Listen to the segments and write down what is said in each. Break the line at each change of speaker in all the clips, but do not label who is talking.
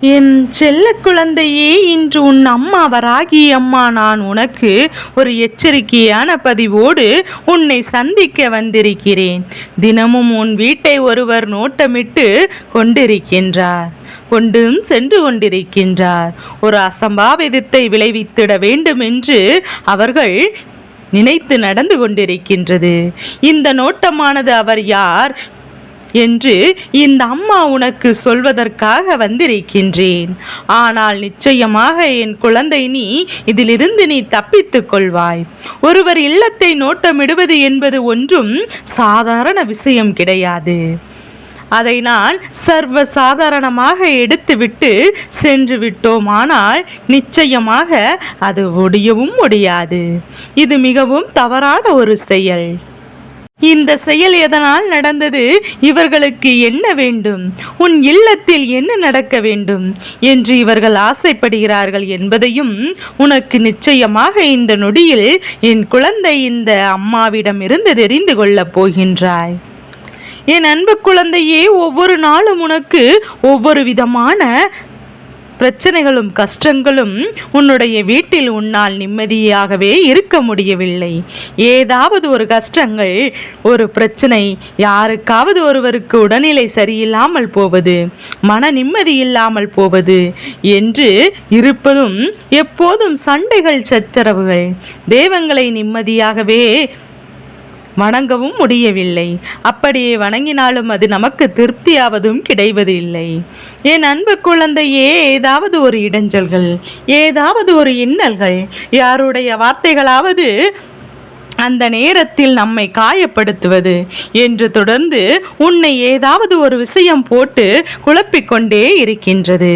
என் செல்ல குழந்தையே இன்று உன் அம்மா அம்மாவராகி அம்மா நான் உனக்கு ஒரு எச்சரிக்கையான பதிவோடு உன்னை சந்திக்க வந்திருக்கிறேன். தினமும் உன் வீட்டை ஒருவர் நோட்டமிட்டு கொண்டிருக்கின்றார். கொண்டும் சென்று கொண்டிருக்கின்றார். ஒரு அசம்பாவிதத்தை விளைவித்திட வேண்டும் என்று அவர்கள் நினைத்து நடந்து கொண்டிருக்கின்றது. இந்த நோட்டமானது அவர் யார்? என்று இந்த அம்மா உனக்கு சொல்வதற்காக வந்திருக்கின்றேன். ஆனால் நிச்சயமாக என் குழந்தை நீ இதிலிருந்து நீ தப்பித்துக் கொள்வாய். ஒருவர் இல்லத்தை நோட்டமிடுவது என்பது ஒன்றும் சாதாரண விஷயம் கிடையாது. அதை நான் சர்வ சாதாரணமாக எடுத்துவிட்டு சென்று விட்டோமானால் நிச்சயமாக அது ஒடியவும் முடியாது இது மிகவும் தவறான ஒரு செயல். இந்த செயல் எதனால் நடந்தது? இவர்களுக்கு என்ன வேண்டும்? உன் இல்லத்தில் என்ன நடக்க வேண்டும்? என்று இவர்கள் ஆசைப்படுகிறார்கள் என்பதையும் உனக்கு நிச்சயமாக இந்த நொடியில் என் குழந்தை இந்த அம்மாவிடம் இருந்து தெரிந்து கொள்ளப் போகின்றாய். என் அன்பு குழந்தையே ஒவ்வொரு நாளும் உனக்கு ஒவ்வொரு விதமான பிரச்சனைகளும் கஷ்டங்களும் உன்னுடைய வீட்டில் உன்னால் நிம்மதியாகவே இருக்க முடியவில்லை. ஏதாவது ஒரு கஷ்டங்கள் ஒரு பிரச்சனை யாருக்காவது ஒருவருக்கு உடல்நிலை சரியில்லாமல் போவது மன நிம்மதி இல்லாமல் போவது என்று இருப்பதும் எப்போதும் சண்டைகள் சச்சரவுகள். தெய்வங்களை நிம்மதியாகவே வணங்கவும் முடியவில்லை. அப்படியே வணங்கினாலும் அது நமக்கு திருப்தியாவதும் கிடைவது இல்லை என் அன்பு குழந்தையே ஏதாவது ஒரு இடைஞ்சல்கள் ஏதாவது ஒரு இன்னல்கள் யாருடைய வார்த்தைகளாவது அந்த நேரத்தில் நம்மை காயப்படுத்துவது என்று தொடர்ந்து உன்னை ஏதாவது ஒரு விஷயம் போட்டு குழப்பிக்கொண்டே இருக்கின்றது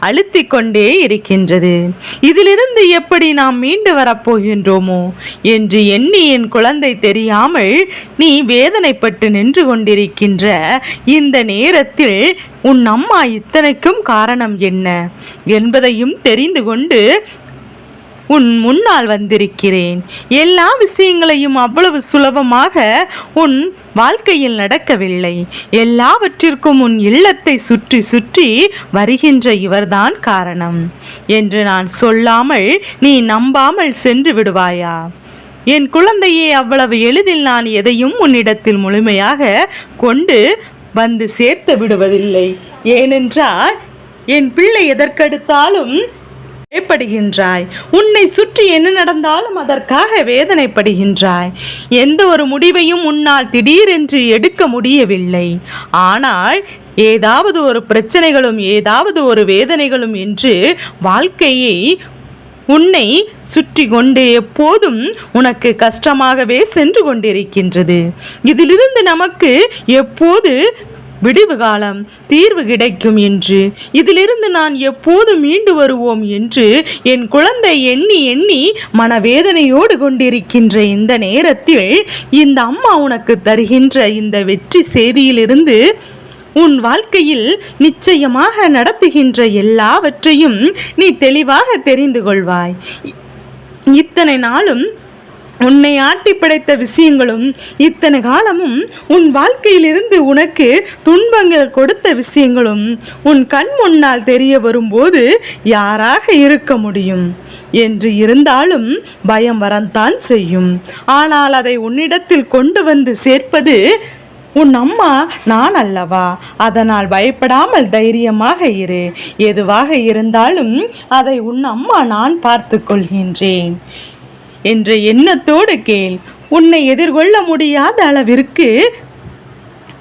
அழுத்திக்கொண்டே இருக்கின்றது. இதிலிருந்து எப்படி நாம் மீண்டு வரப்போகின்றோமோ என்று எண்ணி என் குழந்தை தெரியாமல் நீ வேதனைப்பட்டு நின்று கொண்டிருக்கின்ற இந்த நேரத்தில் உன் அம்மா இத்தனைக்கும் காரணம் என்ன என்பதையும் தெரிந்து கொண்டு உன் முன்னால் வந்திருக்கிறேன். எல்லா விஷயங்களையும் அவ்வளவு சுலபமாக உன் வாழ்க்கையில் நடக்கவில்லை. எல்லாவற்றிற்கும் உன் இல்லத்தை சுற்றி சுற்றி வருகின்ற இவர்தான் காரணம். என்று நான் சொல்லாமல் நீ நம்பாமல் சென்று விடுவாயா? என் குழந்தையே அவ்வளவு எளிதில் நான் எதையும் உன்னிடத்தில் முழுமையாக கொண்டு வந்து சேர்த்து விடுவதில்லை. ஏனென்றால் என் பிள்ளை எதற்கெடுத்தாலும் பயப்படுகின்றாய் உன்னை சுற்றி என்ன நடந்தாலும் அதற்காக வேதனைப்படுகின்றாய். எந்த ஒரு முடிவையும் உன்னால் திடீரென்று எடுக்க முடியவில்லை. ஆனால் ஏதாவது ஒரு பிரச்சனைகளும் ஏதாவது ஒரு வேதனைகளும் என்று வாழ்க்கையை உன்னை சுற்றி கொண்டு எப்போதும் உனக்கு கஷ்டமாகவே சென்று கொண்டிருக்கின்றது. இதிலிருந்து நமக்கு எப்போது விடிவு காலம் தீர்வு கிடைக்கும் என்று. இதிலிருந்து நான் எப்போது மீண்டு வருவோம் என்று என் குழந்தை எண்ணி எண்ணி மனவேதனையோடு கொண்டிருக்கின்ற இந்த நேரத்தில் இந்த அம்மா உனக்கு தருகின்ற இந்த வெற்றி செய்தியிலிருந்து உன் வாழ்க்கையில் நிச்சயமாக நடத்துகின்ற எல்லாவற்றையும் நீ தெளிவாக தெரிந்து கொள்வாய். இத்தனை நாளும் உன்னை ஆட்டி படைத்த விஷயங்களும் இத்தனை காலமும் உன் வாழ்க்கையிலிருந்து உனக்கு துன்பங்கள் கொடுத்த விஷயங்களும் உன் கண் முன்னால் தெரிய வரும்போது யாராக இருக்க முடியும்? என்று இருந்தாலும் பயம் வரத்தான் செய்யும். ஆனால் அதை உன்னிடத்தில் கொண்டு வந்து சேர்ப்பது உன் அம்மா நான் அல்லவா? அதனால் பயப்படாமல் தைரியமாக இரு. எதுவாக இருந்தாலும் அதை உன் அம்மா நான் பார்த்து கொள்கின்றேன். என்ற எண்ணத்தோடு கேள். உன்னை எதிர்கொள்ள முடியாத அளவிற்கு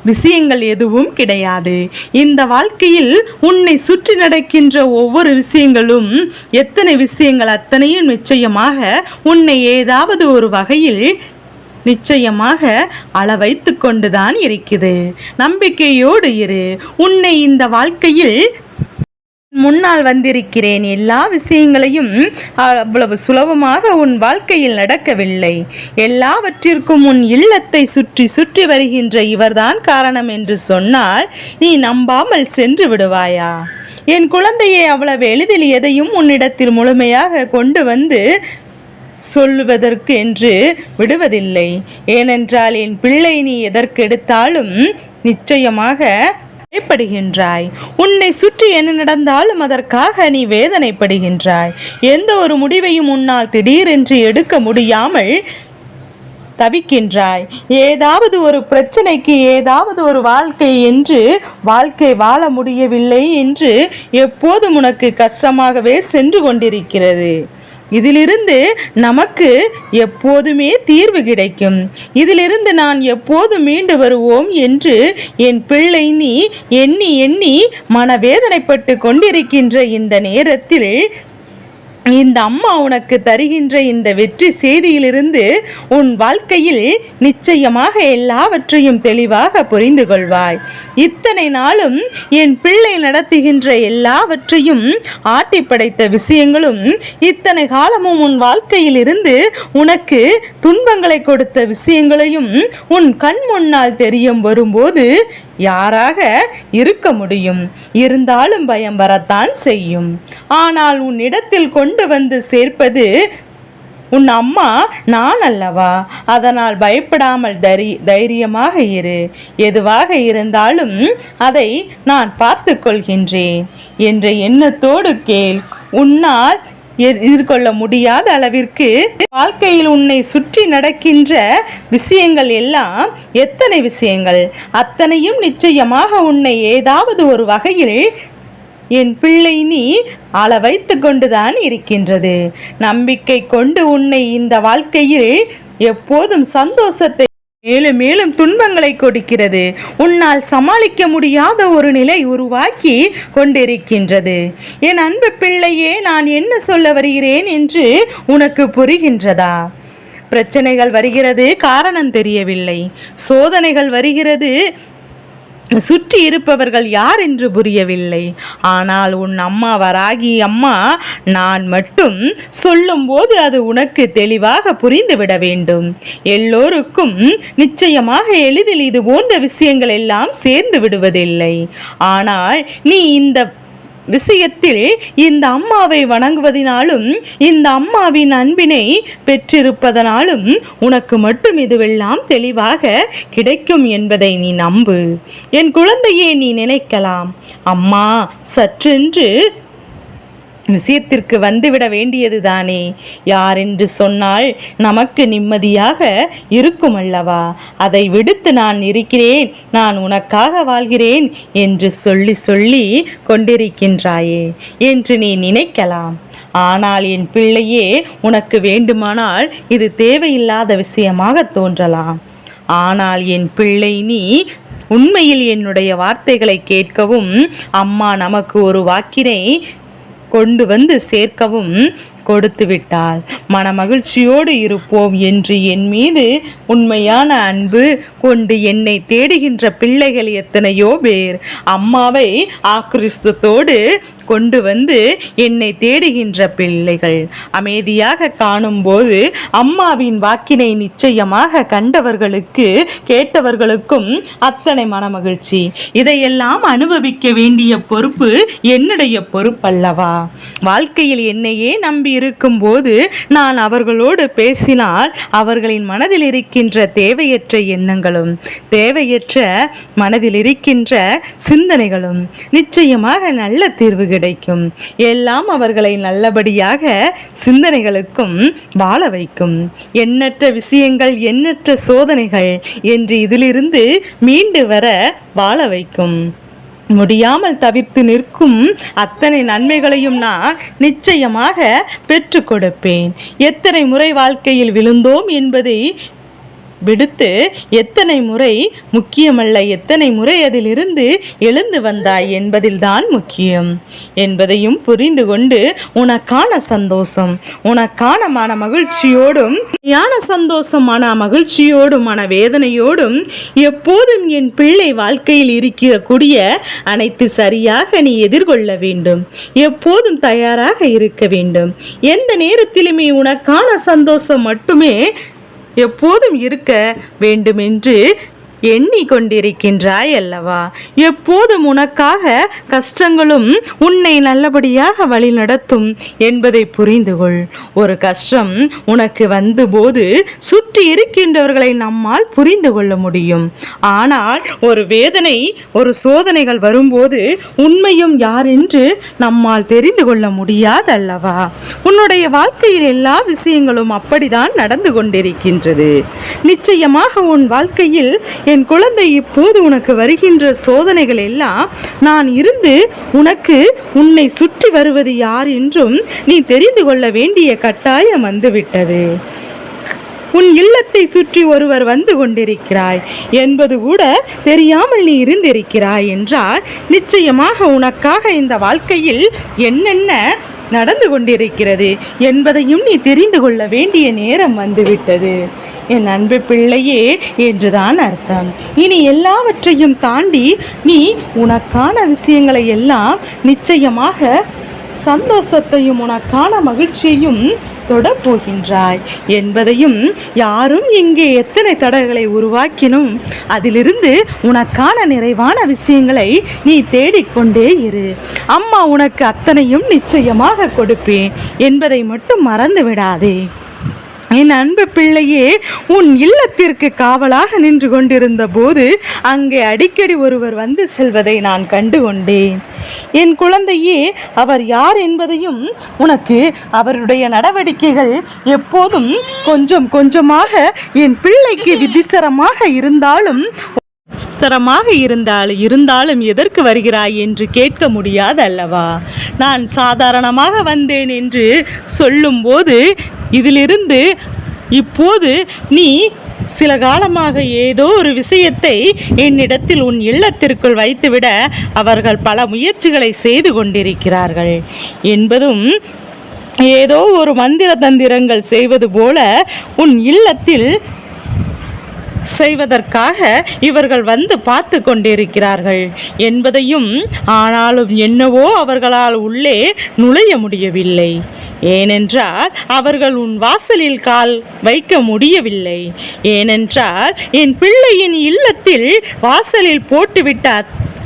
விஷயங்கள் எதுவும் கிடையாது. இந்த வாழ்க்கையில் உன்னை சுற்றி நடக்கின்ற ஒவ்வொரு விஷயங்களும் எத்தனை விஷயங்கள் அத்தனையும் நிச்சயமாக உன்னை ஏதாவது ஒரு வகையில் நிச்சயமாக அளவைத்து கொண்டுதான் இருக்குது நம்பிக்கையோடு இரு. உன்னை இந்த வாழ்க்கையில் முன்னால் வந்திருக்கிறேன். எல்லா விஷயங்களையும் அவ்வளவு சுலபமாக உன் வாழ்க்கையில் நடக்கவில்லை. எல்லாவற்றிற்கும் உன் இல்லத்தை சுற்றி சுற்றி வருகின்ற இவர்தான் காரணம் என்று சொன்னால் நீ நம்பாமல் சென்று விடுவாயா? என் குழந்தையை அவ்வளவு எளிதில் எதையும் உன்னிடத்தில் முழுமையாக கொண்டு வந்து சொல்லுவதற்கு என்று விடுவதில்லை. ஏனென்றால் என் பிள்ளை நீ எதற்கெடுத்தாலும் நிச்சயமாக பயப்படுகின்றாய் உன்னை சுற்றி என்ன நடந்தாலும் அதற்காக நீ வேதனைப்படுகின்றாய். எந்த ஒரு முடிவையும் உன்னால் திடீரென்று எடுக்க முடியாமல் தவிக்கின்றாய். ஏதாவது ஒரு பிரச்சனைக்கு ஏதாவது ஒரு வாழ்க்கை என்று வாழ்க்கை வாழ முடியவில்லை என்று எப்போதும் உனக்கு கஷ்டமாகவே சென்று கொண்டிருக்கிறது. இதிலிருந்து நமக்கு எப்போதுமே தீர்வு கிடைக்கும். இதிலிருந்து நான் எப்போது மீண்டு வருவோம் என்று என் பிள்ளை நீ எண்ணி எண்ணி மனவேதனைப்பட்டு கொண்டிருக்கின்ற இந்த நேரத்தில் இந்த அம்மா உனக்கு தருகின்ற இந்த வெற்றி செய்தியிலிருந்து உன் வாழ்க்கையில் நிச்சயமாக எல்லாவற்றையும் தெளிவாக புரிந்து கொள்வாய். இத்தனை நாளும் என் பிள்ளை நடத்துகின்ற எல்லாவற்றையும் ஆட்டி படைத்த விஷயங்களும் இத்தனை காலமும் உன் வாழ்க்கையில் இருந்து உனக்கு துன்பங்களை கொடுத்த விஷயங்களையும் உன் கண் முன்னால் தெரியும் வரும்போது யாராக இருக்க முடியும்? இருந்தாலும் பயம் வரத்தான் செய்யும். ஆனால் உன்னிடத்தில் கொண்டு வந்து சேர்ப்பது உன் அம்மா நான் அல்லவா? அதனால் பயப்படாமல் தரி தைரியமாக இரு. எதுவாக இருந்தாலும் அதை நான் பார்த்து கொள்கின்றேன் என்ற எண்ணத்தோடு கேள். உன்னால் எதிர்கொள்ள முடியாத அளவிற்கு வாழ்க்கையில் உன்னை சுற்றி நடக்கின்ற விஷயங்கள் எல்லாம் எத்தனை விஷயங்கள்? அத்தனையும் நிச்சயமாக உன்னை ஏதாவது ஒரு வகையில் என் பிள்ளை நீ அள வைத்து கொண்டுதான் இருக்கின்றது. நம்பிக்கை கொண்டு உன்னை இந்த வாழ்க்கையில் எப்போதும் சந்தோஷத்தை மேலும் மேலும் துன்பங்களை கொடுக்கிறது. உன்னால் சமாளிக்க முடியாத ஒரு நிலை உருவாக்கி கொண்டிருக்கின்றது. என் அன்பு பிள்ளையே நான் என்ன சொல்ல வருகிறேன் என்று உனக்கு புரிகின்றதா? பிரச்சனைகள் வருகிறது காரணம் தெரியவில்லை. சோதனைகள் வருகிறது சுற்றி இருப்பவர்கள் யார் என்று புரியவில்லை. ஆனால் உன் அம்மா வராகி அம்மா நான் மட்டும் சொல்லும்போது அது உனக்கு தெளிவாக புரிந்துவிட வேண்டும். எல்லோருக்கும் நிச்சயமாக எளிதில் இது போன்ற விஷயங்கள் எல்லாம் சேர்ந்து விடுவதில்லை. ஆனால் நீ இந்த விஷயத்தில் இந்த அம்மாவை வணங்குவதினாலும் இந்த அம்மாவின் அன்பினை பெற்றிருப்பதனாலும் உனக்கு மட்டும் இதுவெல்லாம் தெளிவாக கிடைக்கும் என்பதை நீ நம்பு. என் குழந்தையே நீ நினைக்கலாம். அம்மா சற்றென்று விஷயத்திற்கு வந்துவிட வேண்டியது தானே யார் என்று சொன்னால் நமக்கு நிம்மதியாக இருக்கும் அல்லவா அதை விடுத்து நான் இருக்கிறேன் நான் உனக்காக வாழ்கிறேன் என்று சொல்லி சொல்லி கொண்டிருக்கின்றாயே என்று நீ நினைக்கலாம். ஆனால் என் பிள்ளையே உனக்கு வேண்டுமானால் இது தேவையில்லாத விஷயமாக தோன்றலாம். ஆனால் என் பிள்ளை நீ உண்மையில் என்னுடைய வார்த்தைகளை கேட்கவும் அம்மா நமக்கு ஒரு வாக்கினை கொண்டு வந்து சேர்க்கவும் கொடுத்து விட்டாள் மன மகிழ்ச்சியோடு இருப்போம் என்று என் மீது உண்மையான அன்பு கொண்டு என்னை தேடுகின்ற பிள்ளைகள் எத்தனையோ பேர். அம்மாவை ஆக்கிரிஸ்தத்தோடு கொண்டு வந்து என்னை தேடுகின்ற பிள்ளைகள். அமைதியாக காணும்போது அம்மாவின் வாக்கினை நிச்சயமாக கண்டவர்களுக்கு கேட்டவர்களுக்கும் அத்தனை மனமகிழ்ச்சி. இதையெல்லாம் அனுபவிக்க வேண்டிய பொறுப்பு என்னுடைய பொறுப்பல்லவா? வாழ்க்கையில் என்னையே நம்பி இருக்கும்போது நான் அவர்களோடு பேசினால் அவர்களின் மனதில் இருக்கின்ற தேவையற்ற எண்ணங்களும் தேவையற்ற மனதில் இருக்கின்ற சிந்தனைகளும் நிச்சயமாக நல்ல தீர்வுகள் கிடைக்கும். எல்லாம் அவர்களை நல்லபடியாக சிந்தனைகளுக்கும் வாழ வைக்கும். எண்ணற்ற விஷயங்கள் எண்ணற்ற சோதனைகள் என்று இதிலிருந்து மீண்டு வர வாழ வைக்கும். முடியாமல் தவிர்த்து நிற்கும் அத்தனை நன்மைகளையும் நான் நிச்சயமாக பெற்று கொடுப்பேன். எத்தனை முறை வாழ்க்கையில் விழுந்தோம் என்பதை விடுத்து எத்தனை முறை முக்கியமல்ல எத்தனை முறை அதிலிருந்து எழுந்து வந்தாய் என்பதில்தான் முக்கியம். என்பதையும் புரிந்து கொண்டு உனக்கான சந்தோஷம் உனக்கான மன மகிழ்ச்சியோடும் யான சந்தோஷமான மகிழ்ச்சியோடும் மன வேதனையோடும் எப்போதும் என் பிள்ளை வாழ்க்கையில் இருக்கக்கூடிய அனைத்து சரியாக நீ எதிர்கொள்ள வேண்டும். எப்போதும் தயாராக இருக்க வேண்டும். எந்த நேரத்திலுமே உனக்கான சந்தோஷம் மட்டுமே எப்போதும் இருக்க வேண்டுமென்று எண்ணிக்கொண்டிருக்கின்றாய் அல்லவா எப்போதும் உனக்காக கஷ்டங்களும் உன்னை நல்லபடியாக வழிநடத்தும் என்பதை புரிந்து கொள் ஒரு கஷ்டம் உனக்கு வந்தபோது சுற்றி இருக்கின்றவர்களை நம்மால் புரிந்து கொள்ள முடியும். ஆனால் ஒரு வேதனை ஒரு சோதனைகள் வரும்போது உண்மையும் யார் என்று நம்மால் தெரிந்து கொள்ள முடியாது அல்லவா உன்னுடைய வாழ்க்கையில் எல்லா விஷயங்களும் அப்படிதான் நடந்து கொண்டிருக்கின்றது. நிச்சயமாக உன் வாழ்க்கையில் என் குழந்தை இப்போது உனக்கு வருகின்ற சோதனைகள் எல்லாம் நான் இருந்து உனக்கு உன்னை சுற்றி வருவது யார் என்றும் நீ தெரிந்து கொள்ள வேண்டிய கட்டாயம் வந்துவிட்டது. உன் இல்லத்தை சுற்றி ஒருவர் வந்து கொண்டிருக்கிறாய். என்பது கூட தெரியாமல் நீ இருந்திருக்கிறாய் என்றால் நிச்சயமாக உனக்காக இந்த வாழ்க்கையில் என்னென்ன நடந்து கொண்டிருக்கிறது என்பதையும் நீ தெரிந்து கொள்ள வேண்டிய நேரம் வந்துவிட்டது. என் அன்பு பிள்ளையே என்றுதான் அர்த்தம். இனி எல்லாவற்றையும் தாண்டி நீ உனக்கான விஷயங்களை எல்லாம் நிச்சயமாக சந்தோஷத்தையும் உனக்கான மகிழ்ச்சியையும் தொடப்போகின்றாய் என்பதையும் யாரும் இங்கே எத்தனை தடைகளை உருவாக்கினும் அதிலிருந்து உனக்கான நிறைவான விஷயங்களை நீ தேடிக்கொண்டே இரு. அம்மா உனக்கு அத்தனையும் நிச்சயமாக கொடுப்பேன். என்பதை மட்டும் மறந்து விடாதே என் அன்பு பிள்ளையே உன் இல்லத்திற்கு காவலாக நின்று கொண்டிருந்த போது அங்கே அடிக்கடி ஒருவர் வந்து செல்வதை நான் கண்டு கொண்டேன். என் குழந்தையே அவர் யார் என்பதையும் உனக்கு அவருடைய நடவடிக்கைகள் எப்போதும் கொஞ்சம் கொஞ்சமாக என் பிள்ளைக்கு விதிசரமாக இருந்தாலும் அவசரமாக இருந்தால் இருந்தாலும் எதற்கு வருகிறாய் என்று கேட்க முடியாது அல்லவா நான் சாதாரணமாக வந்தேன் என்று சொல்லும்போது இதிலிருந்து இப்போது நீ சில காலமாக ஏதோ ஒரு விஷயத்தை என்னிடத்தில் உன் இல்லத்திற்குள் வைத்துவிட அவர்கள் பல முயற்சிகளை செய்து கொண்டிருக்கிறார்கள். என்பதும் ஏதோ ஒரு மந்திர தந்திரங்கள் செய்வது போல உன் இல்லத்தில் செய்வதற்காக இவர்கள் வந்து பார்த்து கொண்டிருக்கிறார்கள் என்பதையும் ஆனாலும் என்னவோ அவர்களால் உள்ளே நுழைய முடியவில்லை. ஏனென்றால் அவர்கள் உன் வாசலில் கால் வைக்க முடியவில்லை. ஏனென்றால் என் பிள்ளையின் இல்லத்தில் வாசலில் போட்டுவிட்ட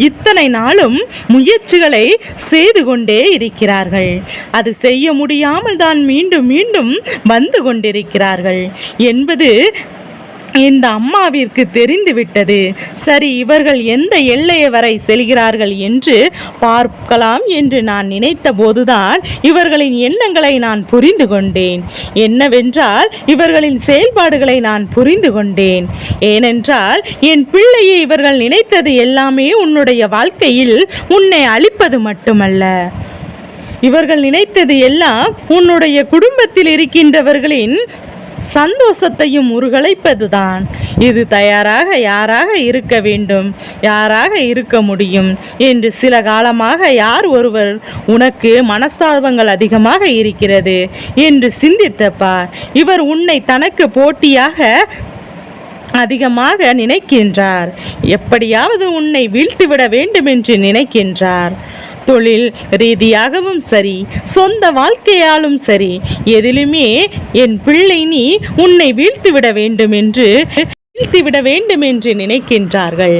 இத்தனை நாளும் முயற்சிகளை செய்து கொண்டே இருக்கிறார்கள். அது செய்ய முடியாமல் தான் மீண்டும் மீண்டும் வந்து கொண்டிருக்கிறார்கள். என்பது இந்த அம்மாவிற்கு தெரிந்துவிட்டது. சரி இவர்கள் எந்த எல்லையை வரை செல்கிறார்கள் என்று பார்க்கலாம் என்று நான் நினைத்த போதுதான் இவர்களின் எண்ணங்களை நான் புரிந்து கொண்டேன். என்னவென்றால் இவர்களின் செயல்பாடுகளை நான் புரிந்து கொண்டேன். ஏனென்றால் என் பிள்ளையை இவர்கள் நினைத்தது எல்லாமே உன்னுடைய வாழ்க்கையில் உன்னை அழிப்பது மட்டுமல்ல. இவர்கள் நினைத்தது எல்லாம் உன்னுடைய குடும்பத்தில் இருக்கின்றவர்களின் சந்தோஷத்தையும் உருகலைப்பதுதான். இது தயாராக யாராக இருக்க வேண்டும்? யாராக இருக்க முடியும்? என்று சில காலமாக யார் ஒருவர் உனக்கு மனஸ்தாபங்கள் அதிகமாக இருக்கிறது என்று சிந்தித்தப்பார் இவர் உன்னை தனக்கு போட்டியாக அதிகமாக நினைக்கின்றார். எப்படியாவது உன்னை வீழ்த்திவிட வேண்டும் என்று நினைக்கின்றார். தொழில் ரீதியாகவும் சரி சொந்த வாழ்க்கையாலும் சரி எதிலுமே என் பிள்ளை நீ உன்னை வீழ்த்திவிட வேண்டும் என்று வீழ்த்திவிட வேண்டும் என்று நினைக்கின்றார்கள்.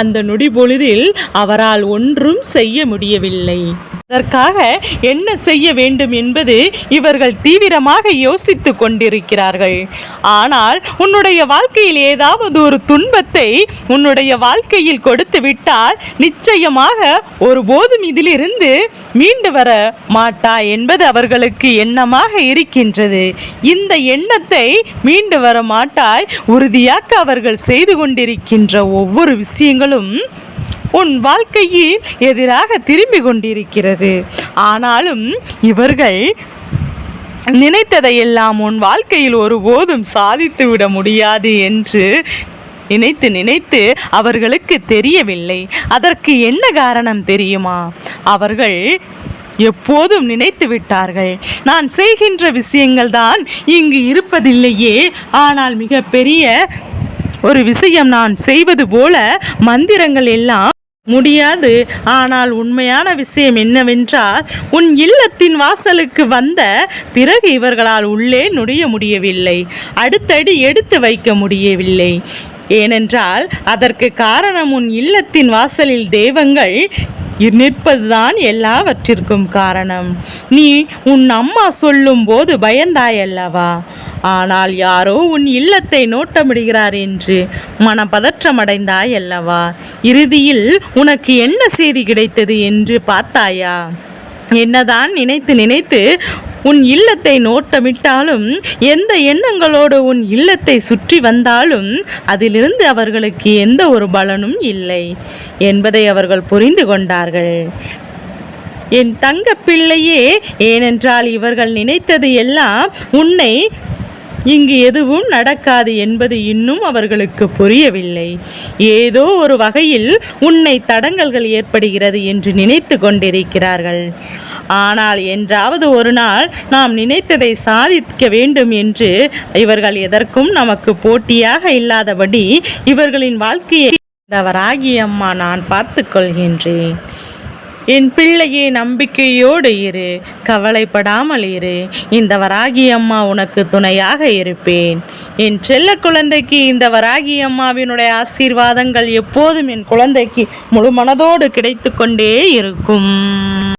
அந்த நொடி பொழுதில் அவரால் ஒன்றும் செய்ய முடியவில்லை. அதற்காக என்ன செய்ய வேண்டும் என்பது இவர்கள் தீவிரமாக யோசித்து கொண்டிருக்கிறார்கள். ஆனால் உன்னுடைய வாழ்க்கையில் ஏதாவது ஒரு துன்பத்தை உன்னுடைய வாழ்க்கையில் கொடுத்து விட்டால் நிச்சயமாக ஒருபோதும் இதிலிருந்து மீண்டு வர மாட்டா என்பது அவர்களுக்கு எண்ணமாக இருக்கின்றது. இந்த எண்ணத்தை மீண்டு வர மாட்டாய் உறுதியாக்க அவர்கள் செய்து கொண்டிருக்கின்ற ஒவ்வொரு விஷயங்களும் உன் வாழ்க்கையில் எதிராக திரும்பி கொண்டிருக்கிறது. ஆனாலும் இவர்கள் நினைத்ததையெல்லாம் உன் வாழ்க்கையில் ஒருபோதும் சாதித்து விட முடியாது என்று நினைத்து நினைத்து அவர்களுக்கு தெரியவில்லை. அதற்கு என்ன காரணம் தெரியுமா? அவர்கள் எப்போதும் நினைத்து விட்டார்கள். நான் செய்கின்ற விஷயங்கள் தான் இங்கு இருப்பதில்லையே. ஆனால் மிகப்பெரிய ஒரு விஷயம் நான் செய்வது போல மந்திரங்கள் எல்லாம் முடியாது. ஆனால் உண்மையான விஷயம் என்னவென்றால் உன் இல்லத்தின் வாசலுக்கு வந்த பிறகு இவர்களால் உள்ளே நுழைய முடியவில்லை. அடுத்தடி எடுத்து வைக்க முடியவில்லை. ஏனென்றால் அதற்கு காரணம் உன் இல்லத்தின் வாசலில் தெய்வங்கள் நிற்பதுதான் எல்லாவற்றிற்கும் காரணம். நீ உன் அம்மா சொல்லும்போது பயந்தாயல்லவா? ஆனால் யாரோ உன் இல்லத்தை நோட்டமிடுகிறார் என்று மனப்பதற்றமடைந்தாய் அல்லவா இறுதியில் உனக்கு என்ன செய்தி கிடைத்தது என்று பார்த்தாயா? என்னதான் நினைத்து நினைத்து உன் இல்லத்தை நோட்டமிட்டாலும் எந்த எண்ணங்களோடு உன் இல்லத்தை சுற்றி வந்தாலும் அதிலிருந்து அவர்களுக்கு எந்த ஒரு பலனும் இல்லை என்பதை அவர்கள் புரிந்து கொண்டார்கள். என் தங்க பிள்ளையே ஏனென்றால் இவர்கள் நினைத்தது எல்லாம் உன்னை இங்கு எதுவும் நடக்காது என்பது இன்னும் அவர்களுக்கு புரியவில்லை. ஏதோ ஒரு வகையில் உன்னை தடங்கல்கள் ஏற்படுகிறது என்று நினைத்து கொண்டிருக்கிறார்கள். ஆனால் என்றாவது ஒரு நாள் நாம் நினைத்ததை சாதிக்க வேண்டும் என்று இவர்கள் எதற்கும் நமக்கு போட்டியாக இல்லாதபடி இவர்களின் வாழ்க்கையை வராகி அம்மா நான் பார்த்து கொள்கின்றேன். என் பிள்ளையே நம்பிக்கையோடு இரு. கவலைப்படாமல் இரு. இந்த வராகி அம்மா உனக்கு துணையாக இருப்பேன். என் செல்ல குழந்தைக்கு இந்த வராகி அம்மாவினுடைய ஆசீர்வாதங்கள் எப்போதும் என் குழந்தைக்கு முழு மனதோடு கிடைத்து கொண்டே இருக்கும்.